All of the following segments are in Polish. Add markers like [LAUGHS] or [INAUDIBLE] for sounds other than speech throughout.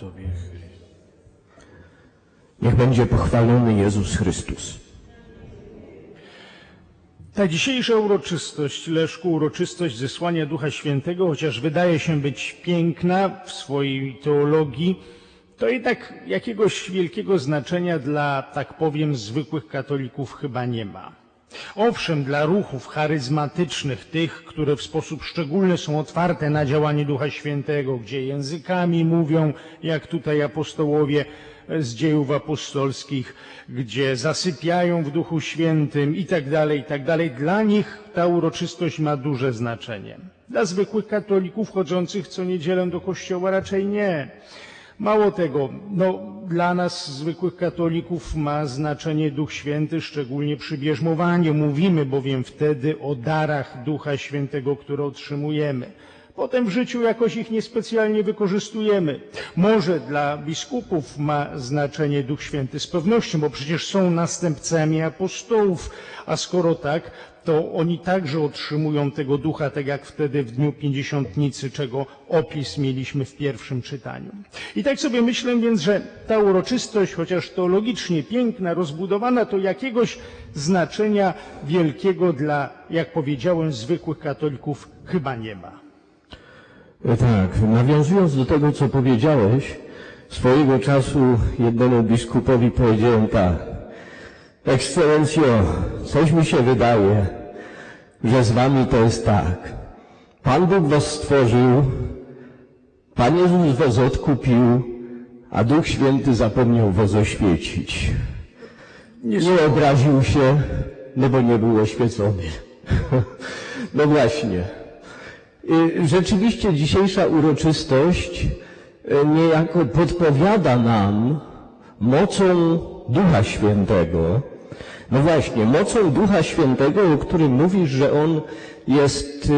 Tobie. Niech będzie pochwalony Jezus Chrystus. Ta dzisiejsza uroczystość, Leszku, uroczystość zesłania Ducha Świętego, chociaż wydaje się być piękna w swojej teologii, to jednak jakiegoś wielkiego znaczenia dla, tak powiem, zwykłych katolików chyba nie ma. Owszem, dla ruchów charyzmatycznych, tych, które w sposób szczególny są otwarte na działanie Ducha Świętego, gdzie językami mówią, jak tutaj apostołowie z dziejów apostolskich, gdzie zasypiają w Duchu Świętym i tak dalej, i tak dalej. Dla nich ta uroczystość ma duże znaczenie. Dla zwykłych katolików chodzących co niedzielę do kościoła raczej nie. Mało tego, no, dla nas, zwykłych katolików, ma znaczenie Duch Święty, szczególnie przy bierzmowaniu. Mówimy bowiem wtedy o darach Ducha Świętego, które otrzymujemy. Potem w życiu jakoś ich niespecjalnie wykorzystujemy. Może dla biskupów ma znaczenie Duch Święty z pewnością, bo przecież są następcami apostołów, a skoro tak, to oni także otrzymują tego ducha, tak jak wtedy w Dniu Pięćdziesiątnicy, czego opis mieliśmy w pierwszym czytaniu. I tak sobie myślę więc, że ta uroczystość, chociaż teologicznie piękna, rozbudowana, to jakiegoś znaczenia wielkiego dla, jak powiedziałem, zwykłych katolików chyba nie ma. E, Tak, nawiązując do tego, co powiedziałeś, swojego czasu jednemu biskupowi powiedziałem tak. Ekscelencjo, coś mi się wydaje, że z wami to jest tak. Pan Bóg was stworzył, Pan Jezus was odkupił, a Duch Święty zapomniał was oświecić. Nie obraził się, no bo nie był oświecony. [LAUGHS] No właśnie. Y, Rzeczywiście dzisiejsza uroczystość y, niejako podpowiada nam mocą Ducha Świętego. No właśnie, mocą Ducha Świętego, o którym mówisz, że On jest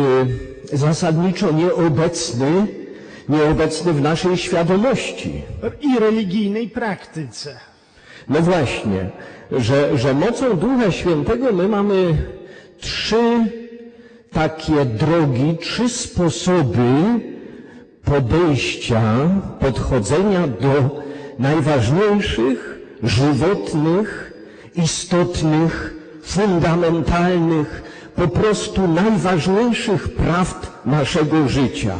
y, zasadniczo nieobecny, nieobecny w naszej świadomości. I religijnej praktyce. No właśnie, że, że mocą Ducha Świętego my mamy trzy takie drogi, trzy sposoby podejścia, podchodzenia do najważniejszych, żywotnych, istotnych, fundamentalnych, po prostu najważniejszych prawd naszego życia.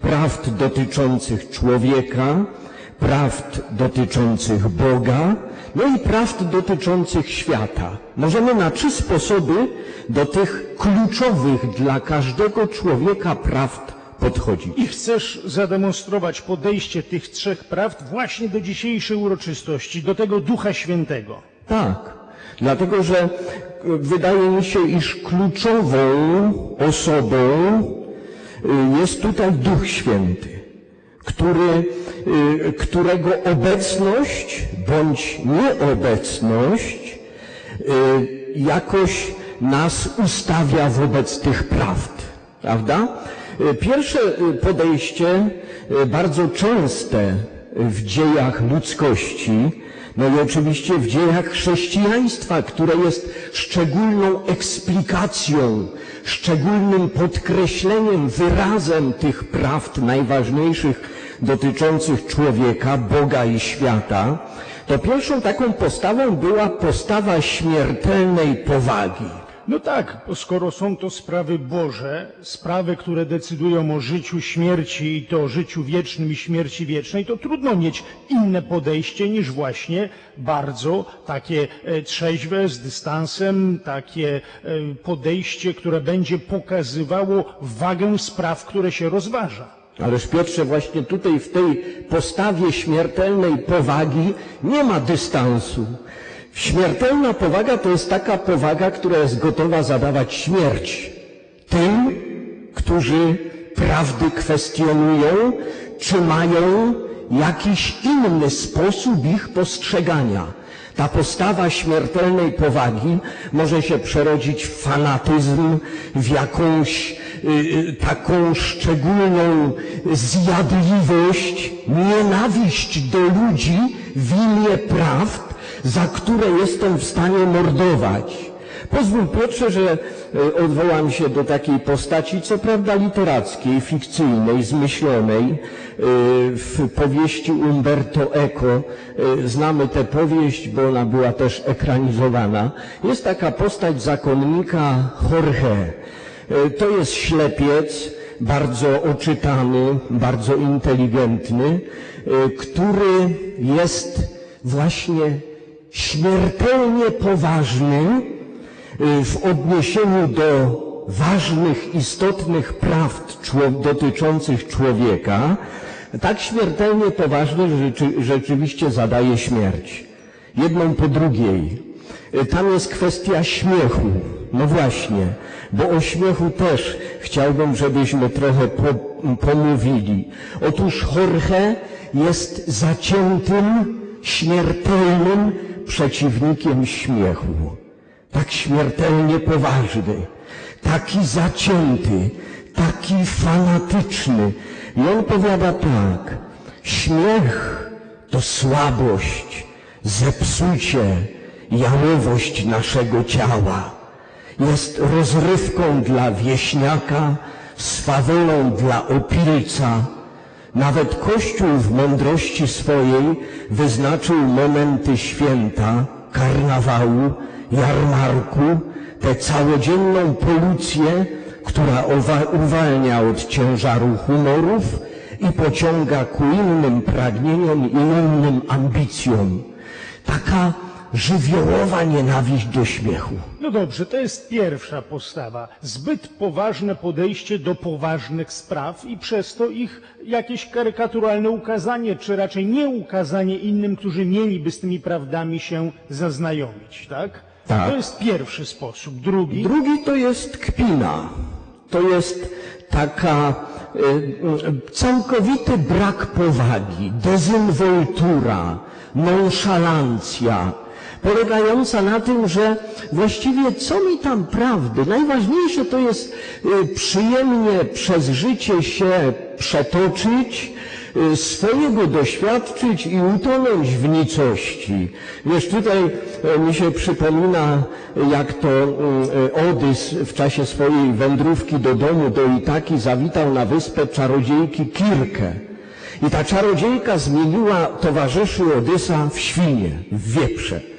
Prawd dotyczących człowieka, prawd dotyczących Boga, no i prawd dotyczących świata. Możemy na trzy sposoby do tych kluczowych dla każdego człowieka prawd podchodzić. I chcesz zademonstrować podejście tych trzech prawd właśnie do dzisiejszej uroczystości, do tego Ducha Świętego. Tak, dlatego że e, wydaje mi się, iż kluczową osobą e, jest tutaj Duch Święty, który, e, którego obecność bądź nieobecność jakoś nas ustawia wobec tych prawd. Prawda? Pierwsze podejście, bardzo częste w dziejach ludzkości, no i oczywiście w dziejach chrześcijaństwa, które jest szczególną eksplikacją, szczególnym podkreśleniem, wyrazem tych prawd najważniejszych dotyczących człowieka, Boga i świata, to pierwszą taką postawą była postawa śmiertelnej powagi. No tak, bo skoro są to sprawy Boże, sprawy, które decydują o życiu, śmierci i to o życiu wiecznym i śmierci wiecznej, to trudno mieć inne podejście niż właśnie bardzo takie e, trzeźwe, z dystansem, takie e, podejście, które będzie pokazywało wagę spraw, które się rozważa. Ależ Piotrze, właśnie tutaj w tej postawie śmiertelnej powagi nie ma dystansu. Śmiertelna powaga to jest taka powaga, która jest gotowa zadawać śmierć tym, którzy prawdy kwestionują, czy mają jakiś inny sposób ich postrzegania. Ta postawa śmiertelnej powagi może się przerodzić w fanatyzm, w jakąś y, y, taką szczególną zjadliwość, nienawiść do ludzi w imię prawd, za które jestem w stanie mordować. Pozwól Piotrze, że e, odwołam się do takiej postaci, co prawda literackiej, fikcyjnej, zmyślonej, e, w powieści Umberto Eco. E, Znamy tę powieść, bo ona była też ekranizowana. Jest taka postać zakonnika Jorge. To jest ślepiec, bardzo oczytany, bardzo inteligentny, który jest właśnie śmiertelnie poważny y, w odniesieniu do ważnych, istotnych praw dotyczących człowieka, tak śmiertelnie poważny, że rzeczy, rzeczywiście zadaje śmierć. Jedną po drugiej. Y, Tam jest kwestia śmiechu. No właśnie, bo o śmiechu też chciałbym, żebyśmy trochę po, pomówili. Otóż Jorge jest zaciętym, śmiertelnym przeciwnikiem śmiechu. Tak śmiertelnie poważny, taki zacięty, taki fanatyczny. I on powiada tak, śmiech to słabość, zepsucie, jałowość naszego ciała. Jest rozrywką dla wieśniaka, swawolą dla opilca, nawet Kościół w mądrości swojej wyznaczył momenty święta, karnawału, jarmarku, tę całodzienną polucję, która uwalnia od ciężaru humorów i pociąga ku innym pragnieniom i innym ambicjom. Taka żywiołowa nienawiść do śmiechu. No dobrze, to jest pierwsza postawa. Zbyt poważne podejście do poważnych spraw i przez to ich jakieś karykaturalne ukazanie, czy raczej nie ukazanie innym, którzy mieliby z tymi prawdami się zaznajomić, tak? Tak. To jest pierwszy sposób. Drugi, Drugi to jest kpina. To jest taka e, e, całkowity brak powagi, dezynwoltura, nonszalancja, polegająca na tym, że właściwie co mi tam prawdy? Najważniejsze to jest e, przyjemnie przez życie się przetoczyć, e, swojego doświadczyć i utonąć w nicości. Wiesz, tutaj e, mi się przypomina, jak to e, Odys w czasie swojej wędrówki do domu, do Itaki, zawitał na wyspę czarodziejki Kirkę. I ta czarodziejka zmieniła towarzyszy Odysa w świnie, w wieprze.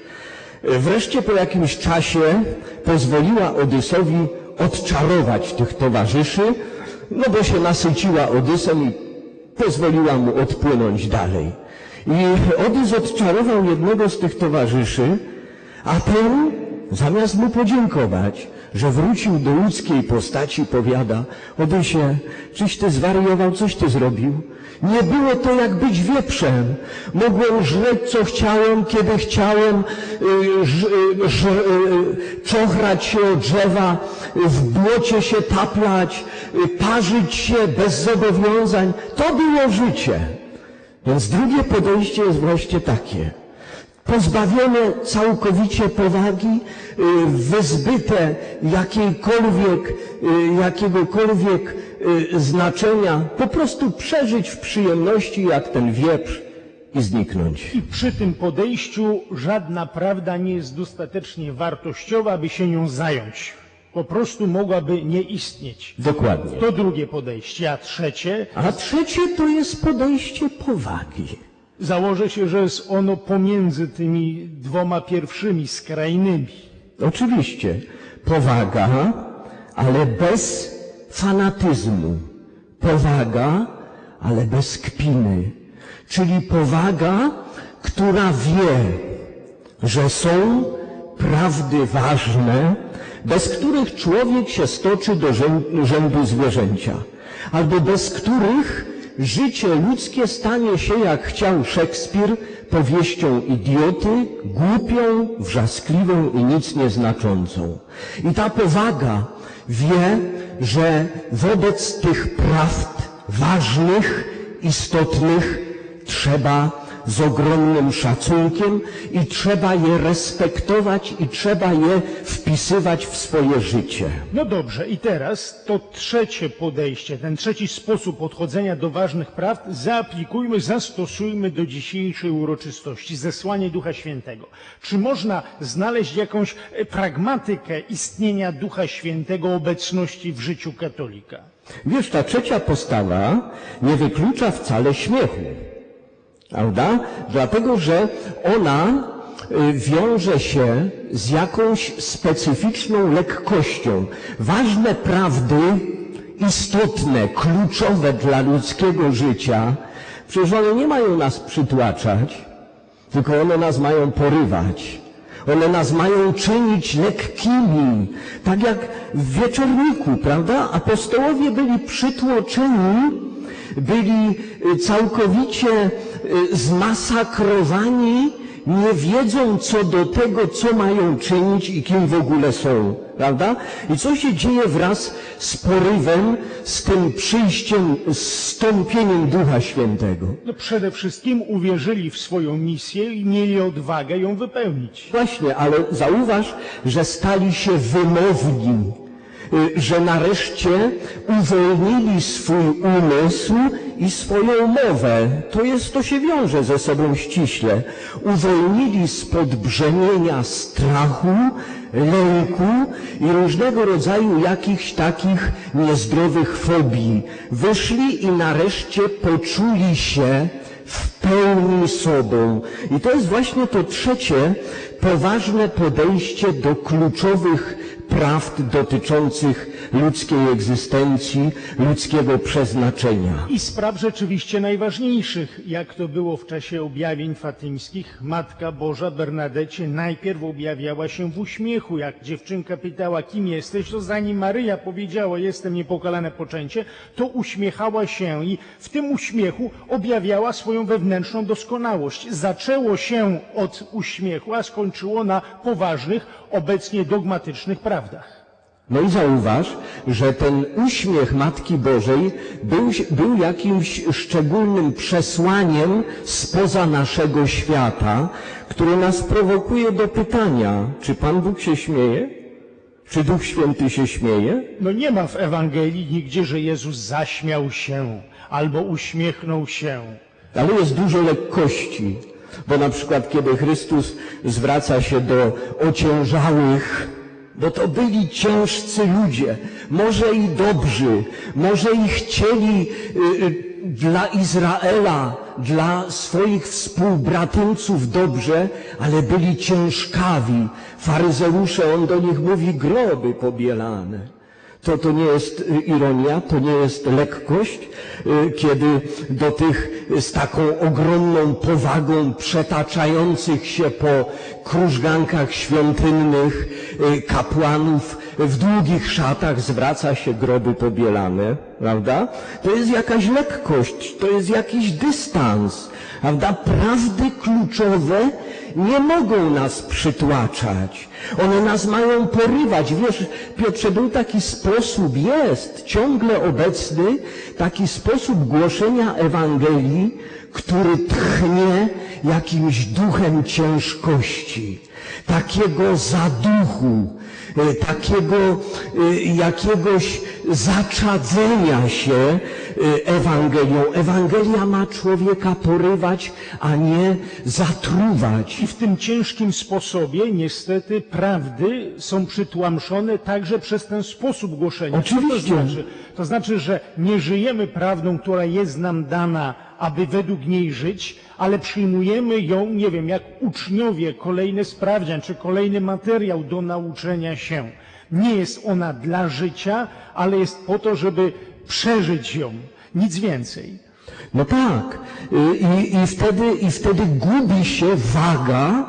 Wreszcie po jakimś czasie pozwoliła Odysowi odczarować tych towarzyszy, no bo się nasyciła Odysem i pozwoliła mu odpłynąć dalej. I Odys odczarował jednego z tych towarzyszy, a ten, zamiast mu podziękować, że wrócił do ludzkiej postaci, powiada, Odysie, czyś ty zwariował, coś ty zrobił? Nie było to jak być wieprzem. Mogłem żreć, co chciałem, kiedy chciałem, y, ż, y, czochrać się od drzewa, w błocie się taplać, y, parzyć się bez zobowiązań. To było życie. Więc drugie podejście jest właśnie takie. Pozbawione całkowicie powagi, y, wyzbyte jakiejkolwiek, y, jakiegokolwiek y, znaczenia, po prostu przeżyć w przyjemności jak ten wieprz i zniknąć. I przy tym podejściu żadna prawda nie jest dostatecznie wartościowa, by się nią zająć. Po prostu mogłaby nie istnieć. Dokładnie. To drugie podejście. A trzecie, A trzecie to jest podejście powagi. Założę się, że jest ono pomiędzy tymi dwoma pierwszymi skrajnymi. Oczywiście powaga, ale bez fanatyzmu. Powaga, ale bez kpiny. Czyli powaga, która wie, że są prawdy ważne, bez których człowiek się stoczy do rzędu, zwierzęcia, albo bez których życie ludzkie stanie się, jak chciał Szekspir, powieścią idioty, głupią, wrzaskliwą i nic nieznaczącą. I ta powaga wie, że wobec tych prawd ważnych, istotnych trzeba z ogromnym szacunkiem i trzeba je respektować i trzeba je wpisywać w swoje życie. No dobrze, i teraz to trzecie podejście, ten trzeci sposób podchodzenia do ważnych praw zaaplikujmy, zastosujmy do dzisiejszej uroczystości, zesłanie Ducha Świętego. Czy można znaleźć jakąś e, pragmatykę istnienia Ducha Świętego, obecności w życiu katolika? Wiesz, ta trzecia postawa nie wyklucza wcale śmiechu. Prawda? Dlatego, że ona y, wiąże się z jakąś specyficzną lekkością. Ważne prawdy, istotne, kluczowe dla ludzkiego życia, przecież one nie mają nas przytłaczać, tylko one nas mają porywać. One nas mają czynić lekkimi, tak jak w wieczorniku, prawda? Apostołowie byli przytłoczeni, byli y, całkowicie zmasakrowani, nie wiedzą co do tego, co mają czynić i kim w ogóle są, prawda? I co się dzieje wraz z porywem, z tym przyjściem, z stąpieniem Ducha Świętego? No przede wszystkim uwierzyli w swoją misję i mieli odwagę ją wypełnić. Właśnie, ale zauważ, że stali się wymowni, y, że nareszcie uwolnili swój umysł i swoją mowę. To jest, to się wiąże ze sobą ściśle. Uwolnili spod brzemienia strachu, lęku i różnego rodzaju jakichś takich niezdrowych fobii. Wyszli i nareszcie poczuli się w pełni sobą. I to jest właśnie to trzecie poważne podejście do kluczowych prawd dotyczących ludzkiej egzystencji, ludzkiego przeznaczenia. I spraw rzeczywiście najważniejszych, jak to było w czasie objawień fatyńskich. Matka Boża Bernadecie najpierw objawiała się w uśmiechu. Jak dziewczynka pytała, kim jesteś, to zanim Maryja powiedziała, jestem niepokalane poczęcie, to uśmiechała się i w tym uśmiechu objawiała swoją wewnętrzną doskonałość. Zaczęło się od uśmiechu, a skończyło na poważnych, obecnie dogmatycznych prawdach. No i zauważ, że ten uśmiech Matki Bożej był, był jakimś szczególnym przesłaniem spoza naszego świata, które nas prowokuje do pytania, czy Pan Bóg się śmieje? Czy Duch Święty się śmieje? No nie ma w Ewangelii nigdzie, że Jezus zaśmiał się albo uśmiechnął się. Ale jest dużo lekkości, bo na przykład kiedy Chrystus zwraca się do ociężałych, bo to byli ciężcy ludzie, może i dobrzy, może i chcieli y, y, dla Izraela, dla swoich współbratyńców dobrze, ale byli ciężkawi. Faryzeusze, on do nich mówi groby pobielane. To, to nie jest y, ironia, to nie jest lekkość, y, kiedy do tych z taką ogromną powagą przetaczających się po krużgankach świątynnych y, kapłanów w długich szatach zwraca się groby pobielane, prawda? To jest jakaś lekkość, to jest jakiś dystans, prawda? Prawdy kluczowe nie mogą nas przytłaczać. One nas mają porywać. Wiesz, Piotrze, był taki sposób, jest ciągle obecny, taki sposób głoszenia Ewangelii, który tchnie jakimś duchem ciężkości, takiego zaduchu, e, takiego e, jakiegoś zaczadzenia się e, Ewangelią. Ewangelia ma człowieka porywać, a nie zatruwać. I w tym ciężkim sposobie niestety prawdy są przytłamszone także przez ten sposób głoszenia. Oczywiście. Co to znaczy? To znaczy, że nie żyjemy prawdą, która jest nam dana, aby według niej żyć, ale przyjmujemy ją, nie wiem, jak uczniowie, kolejny sprawdzian czy kolejny materiał do nauczenia się. Nie jest ona dla życia, ale jest po to, żeby przeżyć ją. Nic więcej. No tak. I, i, wtedy, I wtedy gubi się waga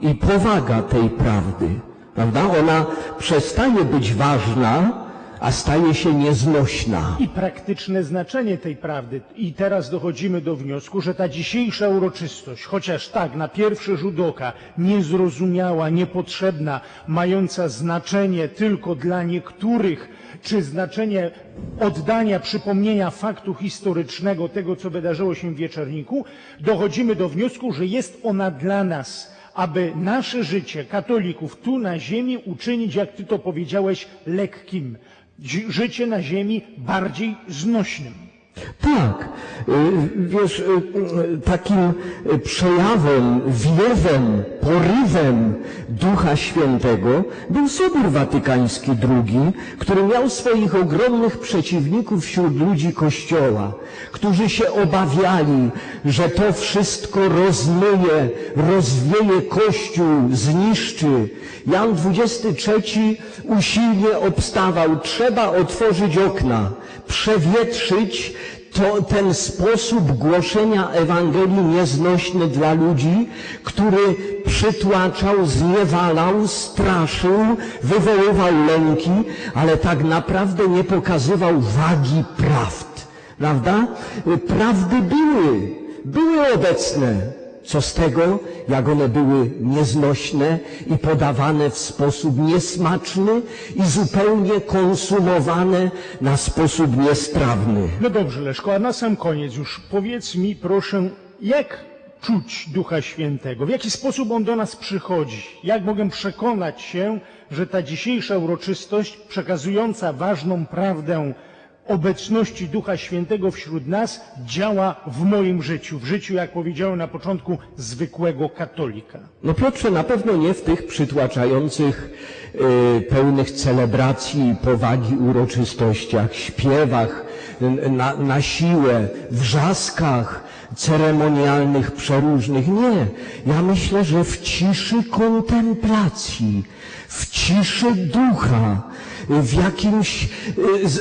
i powaga tej prawdy. Prawda? Ona przestaje być ważna, a staje się nieznośna. i praktyczne znaczenie tej prawdy. I teraz dochodzimy do wniosku, że ta dzisiejsza uroczystość, chociaż tak na pierwszy rzut oka niezrozumiała, niepotrzebna, mająca znaczenie tylko dla niektórych, czy znaczenie oddania, przypomnienia faktu historycznego, tego co wydarzyło się w Wieczorniku, dochodzimy do wniosku, że jest ona dla nas aby nasze życie katolików tu na ziemi uczynić, jak ty to powiedziałeś, lekkim. Ży- Życie na ziemi bardziej znośnym. Tak, y, wiesz, y, y, takim przejawem, wiewem, porywem Ducha Świętego był Sobór Watykański II, który miał swoich ogromnych przeciwników wśród ludzi Kościoła, którzy się obawiali, że to wszystko rozmyje, rozwieje Kościół, zniszczy. Jan XXIII usilnie obstawał, trzeba otworzyć okna, przewietrzyć to ten sposób głoszenia Ewangelii nieznośny dla ludzi, który przytłaczał, zniewalał, straszył, wywoływał lęki, ale tak naprawdę nie pokazywał wagi prawd. Prawda? Prawdy były, były obecne. Co z tego, jak one były nieznośne i podawane w sposób niesmaczny i zupełnie konsumowane na sposób niestrawny. No dobrze, Leszko, a na sam koniec już powiedz mi proszę, jak czuć Ducha Świętego? W jaki sposób On do nas przychodzi? Jak mogę przekonać się, że ta dzisiejsza uroczystość przekazująca ważną prawdę obecności Ducha Świętego wśród nas działa w moim życiu, w życiu, jak powiedziałem na początku, zwykłego katolika? No Piotrze, na pewno nie w tych przytłaczających, y, pełnych celebracji powagi uroczystościach, śpiewach na, na siłę, wrzaskach ceremonialnych, przeróżnych. Nie. Ja myślę, że w ciszy kontemplacji, w ciszy ducha, w, jakimś,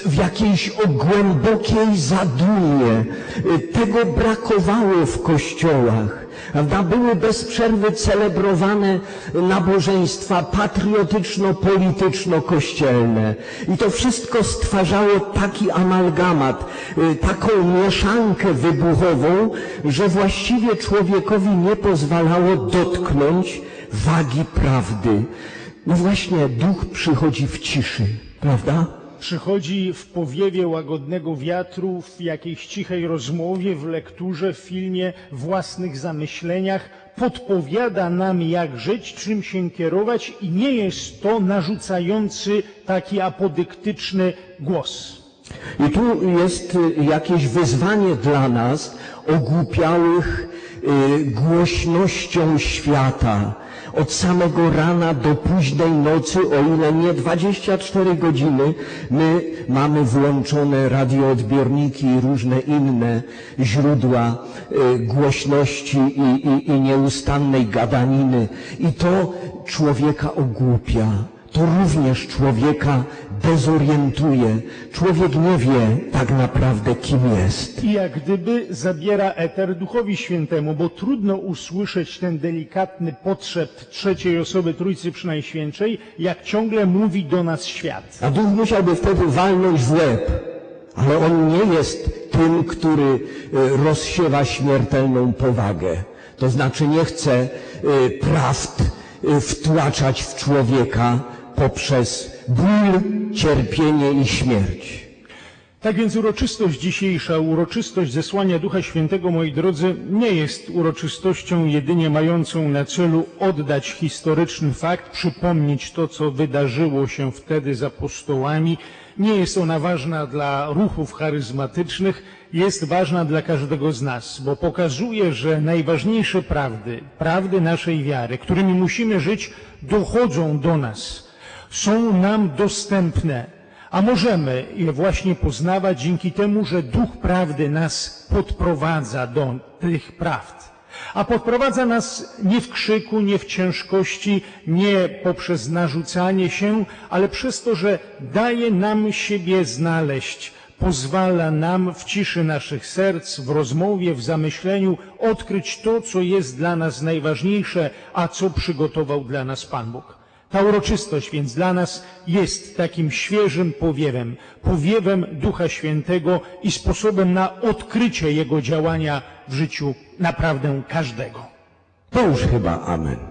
w jakiejś głębokiej zadumie. Tego brakowało w kościołach. Prawda? Były bez przerwy celebrowane nabożeństwa patriotyczno-polityczno-kościelne. I to wszystko stwarzało taki amalgamat, y, taką mieszankę wybuchową, że właściwie człowiekowi nie pozwalało dotknąć wagi prawdy. No właśnie, duch przychodzi w ciszy, prawda? Przychodzi w powiewie łagodnego wiatru, w jakiejś cichej rozmowie, w lekturze, w filmie, własnych zamyśleniach, podpowiada nam, jak żyć, czym się kierować i nie jest to narzucający taki apodyktyczny głos. I tu jest y, jakieś wyzwanie dla nas, ogłupiałych y, głośnością świata. Od samego rana do późnej nocy, o ile nie 24 godziny, my mamy włączone radioodbiorniki i różne inne źródła y, głośności i, i, i nieustannej gadaniny. I to człowieka ogłupia. To również człowieka dezorientuje. Człowiek nie wie tak naprawdę, kim jest. I jak gdyby zabiera eter Duchowi Świętemu, bo trudno usłyszeć ten delikatny potrzeb trzeciej osoby Trójcy Przynajświętszej, jak ciągle mówi do nas świat. A duch musiałby wtedy walnąć w łeb. Ale on nie jest tym, który y, rozsiewa śmiertelną powagę. To znaczy nie chce y, prawd y, wtłaczać w człowieka poprzez ból, cierpienie i śmierć. Tak więc uroczystość dzisiejsza, uroczystość zesłania Ducha Świętego, moi drodzy, nie jest uroczystością jedynie mającą na celu oddać historyczny fakt, przypomnieć to, co wydarzyło się wtedy z apostołami. Nie jest ona ważna dla ruchów charyzmatycznych, jest ważna dla każdego z nas, bo pokazuje, że najważniejsze prawdy, prawdy naszej wiary, którymi musimy żyć, dochodzą do nas, są nam dostępne. A możemy je właśnie poznawać dzięki temu, że Duch Prawdy nas podprowadza do tych prawd. A podprowadza nas nie w krzyku, nie w ciężkości, nie poprzez narzucanie się, ale przez to, że daje nam siebie znaleźć, pozwala nam w ciszy naszych serc, w rozmowie, w zamyśleniu odkryć to, co jest dla nas najważniejsze, a co przygotował dla nas Pan Bóg. Ta uroczystość więc dla nas jest takim świeżym powiewem, powiewem Ducha Świętego i sposobem na odkrycie Jego działania w życiu naprawdę każdego. To już chyba amen.